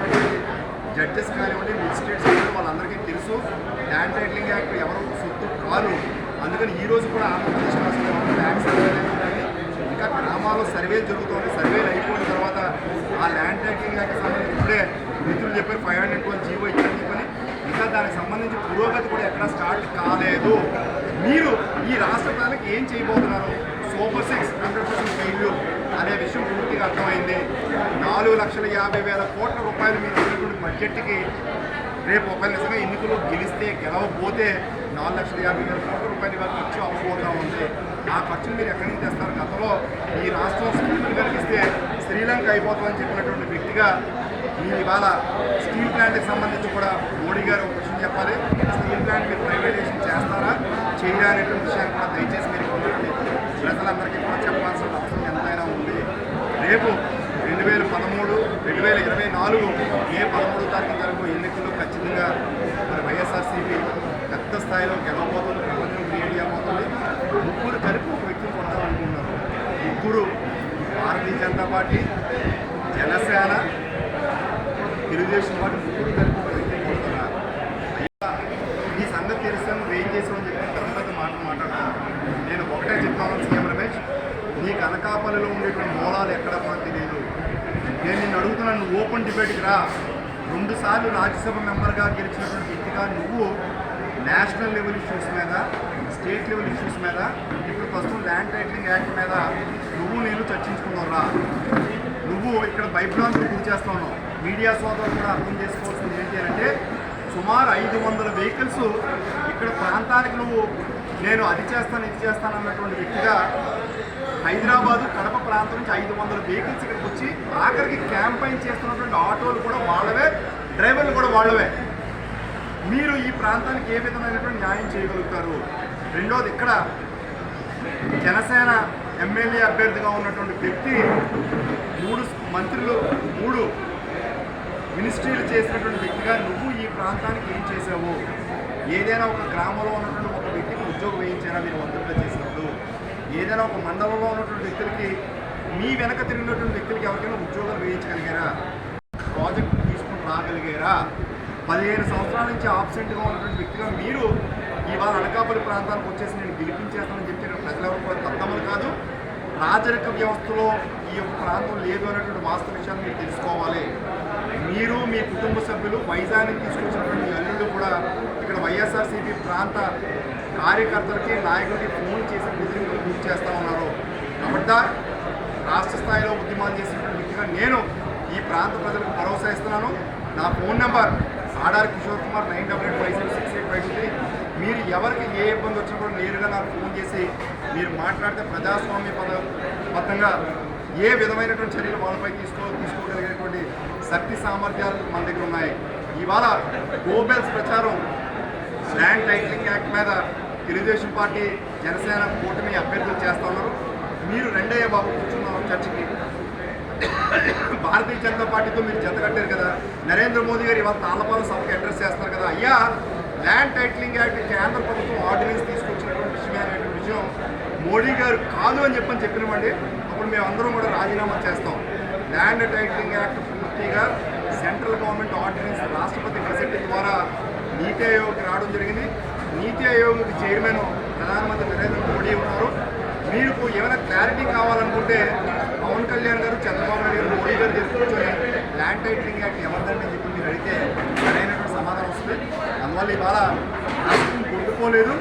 Highest ఉన్నటువంటి judges కానివ్వండి magistrates కానివ్వండి వాళ్ళందరికీ తెలుసు. ల్యాండ్ టైటిలింగ్ యాక్ట్ ఎవరు? సొత్తు కారు అందుకని ఈ రోజు కూడా ఆంధ్రప్రదేశ్ రాష్ట్రంలో ల్యాండ్ సర్వే అనేది ఇంకా గ్రామాల్లో సర్వే జరుగుతుంది. సర్వేలు అయిపోయిన తర్వాత ఆ ల్యాండ్ టైటిలింగ్ యాక్ట్ సంబంధించి ఇప్పుడే మిత్రులు చెప్పారు ఫైవ్ హండ్రెడ్ ట్వెల్వ్ జీవో ఇచ్చారని చెప్పని. ఇంకా దానికి సంబంధించి పురోగతి కూడా ఎక్కడ స్టార్ట్ కాలేదు. మీరు ఈ రాష్ట్ర ప్రజలకు ఏం చేయబోతున్నారు? సూపర్ సిక్స్ హండ్రెడ్ అనే విషయం పూర్తిగా అర్థమైంది. నాలుగు లక్షల యాభై వేల కోట్ల రూపాయలు మీరు ఇచ్చినటువంటి బడ్జెట్కి రేపు ఒక నిజంగా ఎన్నికలు గెలిస్తే గెలవబోతే నాలుగు లక్షల యాభై వేల కోట్ల రూపాయలు ఇవాళ ఖర్చు అవ్వబోతా ఉంది. ఆ ఖర్చును మీరు ఎక్కడి నుంచి తెస్తారు? గతంలో ఈ రాష్ట్రం స్కీములు కలిగిస్తే శ్రీలంక అయిపోతుందని చెప్పినటువంటి వ్యక్తిగా మీరు ఇవాళ స్టీల్ ప్లాంట్కి సంబంధించి కూడా మోడీ గారు ఒక విషయం చెప్పాలి. స్టీల్ ప్లాంట్ మీరు ప్రైవేటైజేషన్ చేస్తారా? చేయరా అనేటువంటి విషయాన్ని కూడా దయచేసి మీరు ఇక్కడ ఉన్నటువంటి ప్రజలందరికీ కూడా చెప్పాల్సిన అవసరం ఎంతైనా ఉంది రేపు రెండు వేల పదమూడు రెండు వేల ఇరవై నాలుగు మే పదమూడు తారీఖు వరకు ఎన్నికల్లో ఖచ్చితంగా మరి వైఎస్ఆర్సీపీ పెద్ద స్థాయిలో గెలవబోతుంది ప్రపంచం క్రియేట్ చేయబోతుంది ముగ్గురు కలిపి ఒక వ్యక్తి కొట్టాలనుకుంటున్నారు ముగ్గురు భారతీయ జనతా పార్టీ జనసేన తెలుగుదేశం పార్టీ ముగ్గురు కలిపి ఒక వ్యక్తి కొడుతున్నారు అయ్యా ఈ సంగతి తెలిస్తే వేయం చేసి ఓపెన్ డిబేట్కి రా. రెండుసార్లు రాజ్యసభ మెంబర్గా గెలిచినటువంటి వ్యక్తిగా నువ్వు నేషనల్ లెవెల్ ఇష్యూస్ మీద స్టేట్ లెవెల్ ఇష్యూస్ మీద ఇప్పుడు ప్రస్తుతం ల్యాండ్ టైటిలింగ్ యాక్ట్ మీద నువ్వు నేను చర్చించుకున్నావు రా. నువ్వు ఇక్కడ భయభ్రాంతులు గురి చేస్తావు మీడియా సోదరులు కూడా అర్థం చేసుకోవాల్సింది ఏంటి అంటే సుమారు ఐదు వందల వెహికల్స్ ఇక్కడ ప్రాంతానికి నువ్వు నేను అది చేస్తాను ఇది చేస్తాను అన్నటువంటి వ్యక్తిగా హైదరాబాదు కడప ప్రాంతం నుంచి ఐదు వందల వెహికల్స్ ఇక్కడికి వచ్చి ఆఖరికి క్యాంపైన్ చేస్తున్నటువంటి ఆటోలు కూడా వాళ్ళవే డ్రైవర్లు కూడా వాళ్ళవే. మీరు ఈ ప్రాంతానికి ఏ విధమైనటువంటి న్యాయం చేయగలుగుతారు? రెండోది ఇక్కడ జనసేన ఎమ్మెల్యే అభ్యర్థిగా ఉన్నటువంటి వ్యక్తి మూడు మంత్రులు మూడు మినిస్ట్రీలు చేసినటువంటి వ్యక్తిగా నువ్వు ఈ ప్రాంతానికి ఏం చేసావు ఏదైనా ఒక గ్రామంలో ఉన్నటువంటి ఒక వ్యక్తికి ఉద్యోగం వేయించారా? మీరు మంత్రులుగా చేసినప్పుడు ఏదైనా ఒక మండలంలో ఉన్నటువంటి వ్యక్తులకి మీ వెనక తిరిగినటువంటి వ్యక్తులకి ఎవరికైనా ఉద్యోగాలు వేయించగలిగారా? ప్రాజెక్ట్ తీసుకుని రాగలిగారా? పదిహేను సంవత్సరాల నుంచి ఆబ్సెంట్గా ఉన్నటువంటి వ్యక్తిగా మీరు ఇవాళ అనకాపల్లి ప్రాంతానికి వచ్చేసి నేను గెలిపించేస్తానని చెప్పిన నేను ప్రజలెవరు కూడా తప్పమని కాదు రాజరిక వ్యవస్థలో ఈ యొక్క ప్రాంతం లేదు అనేటువంటి వాస్తవ విషయాన్ని మీరు తెలుసుకోవాలి. మీరు మీ కుటుంబ సభ్యులు వైజాగ్కి తీసుకొచ్చినటువంటి అల్లుళ్ళు కూడా ఇక్కడ వైఎస్ఆర్సీపీ ప్రాంత కార్యకర్తలకి నాయకులకి ఫోన్ చేసి బెదిరింపులు గురి చేస్తూ ఉన్నారు కాబట్టి రాష్ట్ర స్థాయిలో ఉద్యమాలు చేసినటువంటి వ్యక్తిగా నేను ఈ ప్రాంత ప్రజలకు భరోసా ఇస్తున్నాను నా phone number order Kishore Kumar nine double eight five six six eight five three. మీరు ఎవరికి ఏ ఇబ్బంది వచ్చినా కూడా నేరుగా నాకు ఫోన్ చేసి మీరు మాట్లాడితే ప్రజాస్వామ్య పద బద్ధంగా ఏ విధమైనటువంటి చర్యలు వాళ్ళపై తీసుకో తీసుకోగలిగినటువంటి శక్తి సామర్థ్యాలు మన దగ్గర ఉన్నాయి. ఇవాళ గోబెల్స్ ప్రచారం ల్యాండ్ టైటిలింగ్ యాక్ట్ మీద తెలుగుదేశం పార్టీ జనసేన కూటమి అభ్యర్థులు చేస్తా ఉన్నారు. మీరు రెండయ్య బాబు కూర్చున్నారు చర్చకి. భారతీయ జనతా పార్టీతో మీరు జతకట్టారు కదా నరేంద్ర మోదీ గారు ఇవాళ తాళ్ళపాలెం సభకు అడ్రస్ చేస్తారు కదా. అయ్యా ల్యాండ్ టైటిలింగ్ యాక్ట్ కేంద్ర ప్రభుత్వం ఆర్డినెన్స్ తీసుకొచ్చినటువంటి విషయం అనేటువంటి విషయం మోడీ గారు కాదు అని చెప్పని చెప్పినామండి అప్పుడు మేము అందరం కూడా రాజీనామా చేస్తాం. ల్యాండ్ టైటిలింగ్ యాక్ట్ పూర్తిగా సెంట్రల్ గవర్నమెంట్ ఆర్డినెన్స్ రాష్ట్రపతి గెజెట్ ద్వారా నీతి ఆయోగ్కి రావడం జరిగింది. నీతి ఆయోగ్ చైర్మన్ ప్రధానమంత్రి నరేంద్ర మోడీ ఉన్నారు. మీకు ఏమైనా క్లారిటీ కావాలనుకుంటే పవన్ కళ్యాణ్ గారు చంద్రబాబు నాయుడు గారు మోడీ గారు దగ్గర కూర్చొని ల్యాండ్ టైటిలింగ్ యాక్ట్ ఎవరిదంటే చెప్పి మీరు అడిగితే సరైనటువంటి సమాధానం వస్తుంది. అందువల్ల ఇవాళ రాష్ట్రం కొట్టుకోలేదు